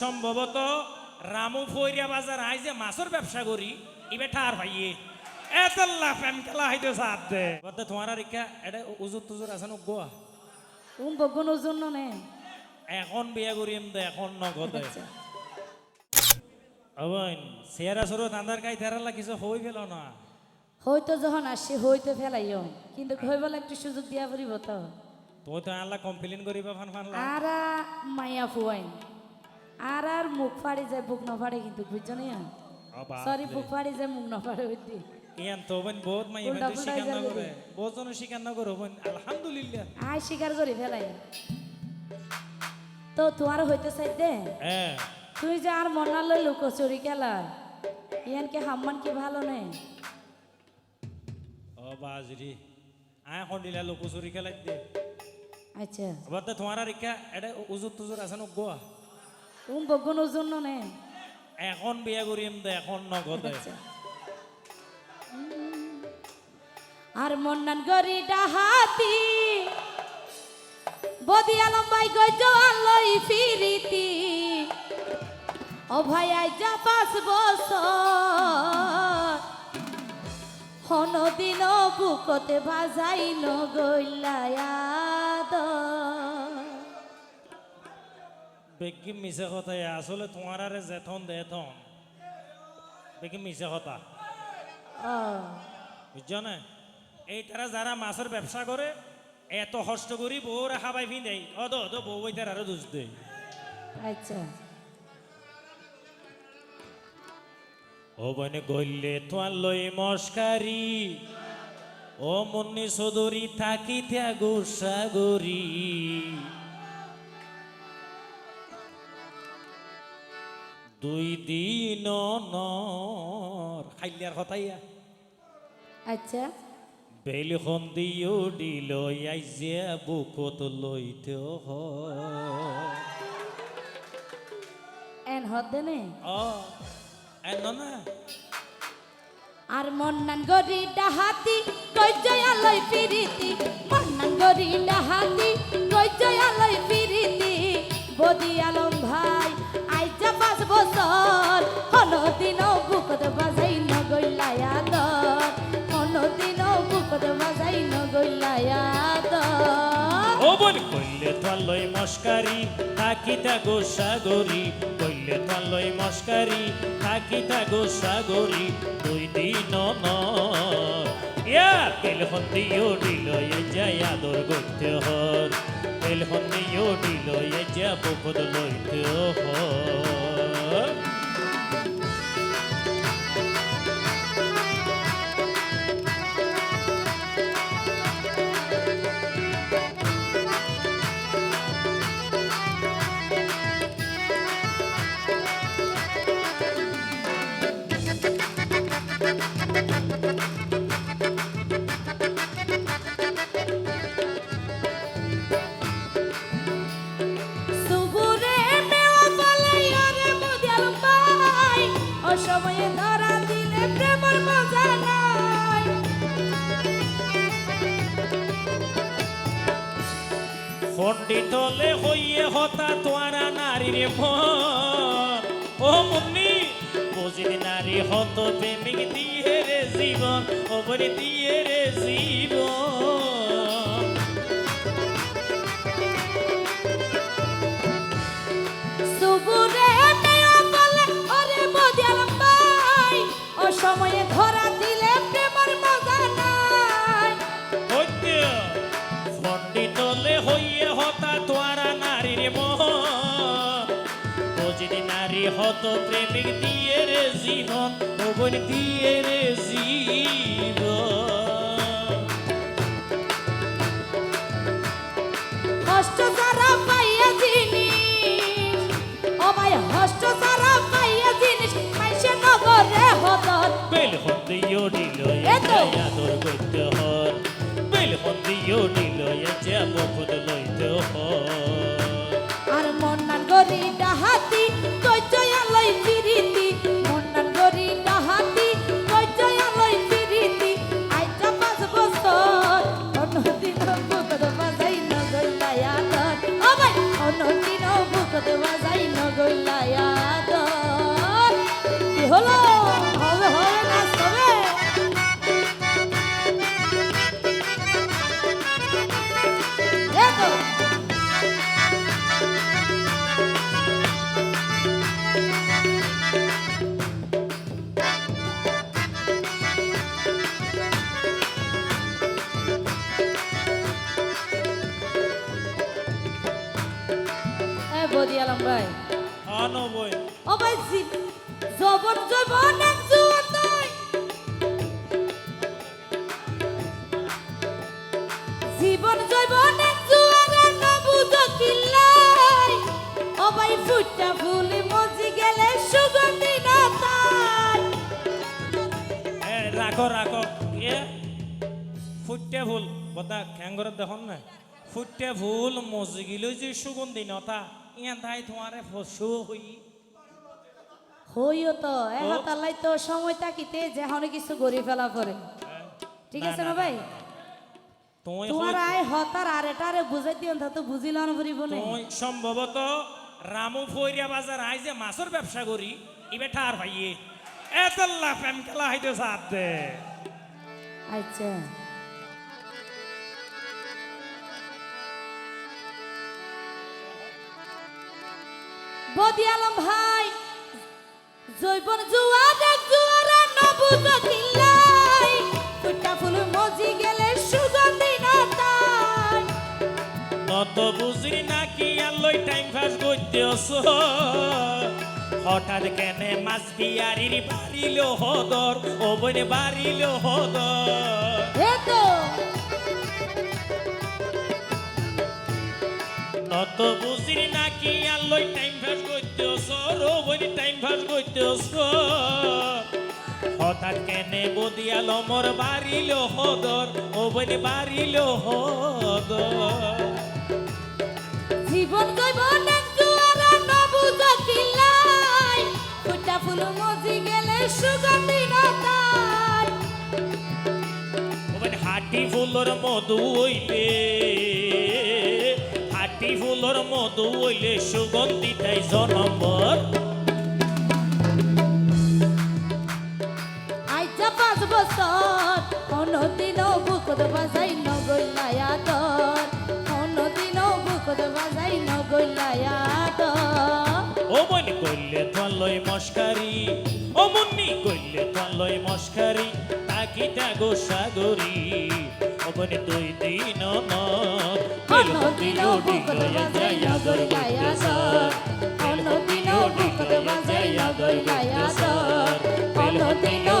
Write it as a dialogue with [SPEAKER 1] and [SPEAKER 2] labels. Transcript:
[SPEAKER 1] সম্ভবত রামু ফইরিয়া বাজার আই যে মাছের ব্যবসা করি ইবে ঠার ভাইয়ে এত লাফ আমি খেলা হইতে সাথ দে। বলতে তোমার আর ইকা এটা উজুর তুজুর আছে ন গোয়া
[SPEAKER 2] তুমি বগুনোর জন্য নে
[SPEAKER 1] এখন বিয়া করিম দে এখন নগদে।
[SPEAKER 2] আচ্ছা।
[SPEAKER 1] অবন চেয়ারা সরু দান্দার কাই তেরালা কিছু হই গেল না?
[SPEAKER 2] হয়তো যখন আসি হয়তো ফেলাইও। কিন্তু হইবলে একটু সুযোগ দিয়া পড়িব তো।
[SPEAKER 1] তুই তো আল্লাহ কমপ্লেন করিবা ফান ফান
[SPEAKER 2] আর মাইয়া ফুয়াইন আর আর মুখ ফাড়ি যায় বুক নফাড়ে কিন্তু বুঝছ না? সরি বুক ফাড়ি যায় মুখ নফাড়ে হইতে।
[SPEAKER 1] ইয়ান তো বোন বহুত মাই ইভেন্ট শিকার না করে। বহুত জন শিকার না করে বোন আলহামদুলিল্লাহ।
[SPEAKER 2] আয় স্বীকার করি ফেলাই। তো তোমার হইতে চাই দে।
[SPEAKER 1] হ্যাঁ।
[SPEAKER 2] তুই যে আর মনার লই লুকোচুরি খেলা। ইয়ানকে হাম্মান কি ভালো নেই
[SPEAKER 1] ও বাজরি। আয় লোকচুরি খেলাই দে।
[SPEAKER 2] আচ্ছা।
[SPEAKER 1] বলতে তোমার আর এটা উজুর তুজুর আছে ন গোয়া।
[SPEAKER 2] তুমি বগুনোর জন্য নে?
[SPEAKER 1] এখন বিয়া করিম দে এখন নগদে।
[SPEAKER 2] আচ্ছা। আর মন্নান গরি ডাহাতি বদি আলম ভাই গজ আলই ফিরিতি ও ভাই আই যা পাঁচ বছর হন দিন বুকতে ভাজাই নগইলায়াদ
[SPEAKER 1] বেগি মিছে কথা আসলে তোমার আরে যেথন দেথন বেগি মিছে কথা। বুঝছ না? এই তারা যারা মাছের ব্যবসা করে এত কষ্ট করি বউ রেখা পাই ফিন দেয় অদ অদ বউ বই তার আরও দুষ দেয়
[SPEAKER 2] আচ্ছা।
[SPEAKER 1] ও বনে গইলে তোয়ার লই মস্কারি ও মুন্নি সদরি থাকি ত্যাগো দুই দিন নর খাইলিয়ার কথাইয়া
[SPEAKER 2] আচ্ছা।
[SPEAKER 1] বেল দিও দিল আইজে বুকত লইতে হয়
[SPEAKER 2] এন হদে নে
[SPEAKER 1] ও এন না
[SPEAKER 2] আর মন্নান গরি ডাহাতি কই জয়ালই পিরিতি মন্নান গরি ডাহাতি কই জয়ালই পিরিতি বদি আলম ভাই পাঁচ বছর হলো দিন বুকত বাজাই নগইলায়া দর হলো দিন বুকত বাজাই নগইলায়া দর
[SPEAKER 1] কইলে তোয়ালই মস্কারি, থাকিতা গো সাগরি। কইলে তোয়ালই মস্কারি, থাকিতা গো সাগরি, দুই দিন ন ইয়া তেল দিও দিল যায় আদর গইতে হর। তেল দিও দিল যা বুকত লইতে হর।
[SPEAKER 2] Huh?
[SPEAKER 1] পণ্ডিতলে হইয়ে হতা তোয়ারা নারীর মন ও মুন্নি, বুঝিনি নারী হত প্রেমিক দিয়ে রে জীবন ওপরে দিয়ে রে জীবন। হত প্রেমিক দিয়ে রে জীবন বলে দিয়ে রে জীবন।
[SPEAKER 2] কষ্ট সারা পাইয়া জিনিস ও ভাই কষ্ট সারা পাইয়া জিনিস মাইসে নগরে হদত
[SPEAKER 1] বেল হন্দিও দিল
[SPEAKER 2] এতো।
[SPEAKER 1] আদর করতে হর বেল হন্দিও দিল যে মুখত লইতে হর
[SPEAKER 2] বদি আলম ভাই।
[SPEAKER 1] আনবই
[SPEAKER 2] ও ভাই জবন জবন এক জুয়ান নয়। জীবন জৈবন এক জুয়ারে নবুজ কিল্লাই ও ভাই ফুটা ফুল মজি গেলে সুগন্ধি না তাই
[SPEAKER 1] এ রাখো রাখো। এ ফুটে ফুল। বতা খ্যাঙ্গরে দেখুন না? ফুটে ফুল মজিগিল যে সুগন্ধি নতা ইয়া ধাই তোমারে ফসু হই।
[SPEAKER 2] হইও তো এখন তালাই তো সময় তাকিতে যে হনে কিছু গড়ি ফেলা করে ঠিক আছে না ভাই? তোমার আয় হতার আর এটা আরে বুঝাই দিও তা তো বুঝিল না ফুরিব না।
[SPEAKER 1] সম্ভবত রামু ফইরিয়া বাজার আই যে মাছের ব্যবসা করি ইবে ঠার ভাইয়ে এত লাফাম খেলা হইতে সাথ। দে
[SPEAKER 2] আচ্ছা। বদি আলম ভাই জৈবন জুয়া দেখ জুয়ারা নবুজ কিল্লাই ফুটা ফুল মজি গেলে সুগন্ধি না তাই
[SPEAKER 1] নত বুঝি নাকি আল্লই টাইম পাস করতেছ হঠাৎ কেনে মাছ বিয়ারির বাড়িল হদর ও বনে বাড়িল হদর।
[SPEAKER 2] এ তো
[SPEAKER 1] নত বুঝি নাকি আল্লই টাইম পাস করতেছ ও বনে টাইম পাস করতেছ হঠাৎ কেনে বদিয়াল মোর বাড়িল হদর ও বনে বাড়িল হদর।
[SPEAKER 2] জীবন জৈবন এক জুয়ারা নবুজ কিল্লাই ফুটা ফুল মজি গেলে সুগন্ধি না তাই
[SPEAKER 1] হাটি ফুলর মধু হইলে হাটি ফুলর মধু হইলে সুগন্ধি তাই জনম্বর।
[SPEAKER 2] আইজা পাঁচ বছর অন্যদিনও বুকত বাজাই নগৈলায়া তোর অন্যদিনও বুকত বাজাই নগৈলায়া তোর
[SPEAKER 1] ও মনি কইলে তলই মস্কারি ও মুন্নি কইলে তলই মস্কারি তাকি তাগো সাগরি মনি দুই দিন
[SPEAKER 2] অন্যদিনও বুকত বাজাই নগৈলায়া তোর অন্যদিনও বুকত বাজাই নগৈলায়া তোর অন্যদিনও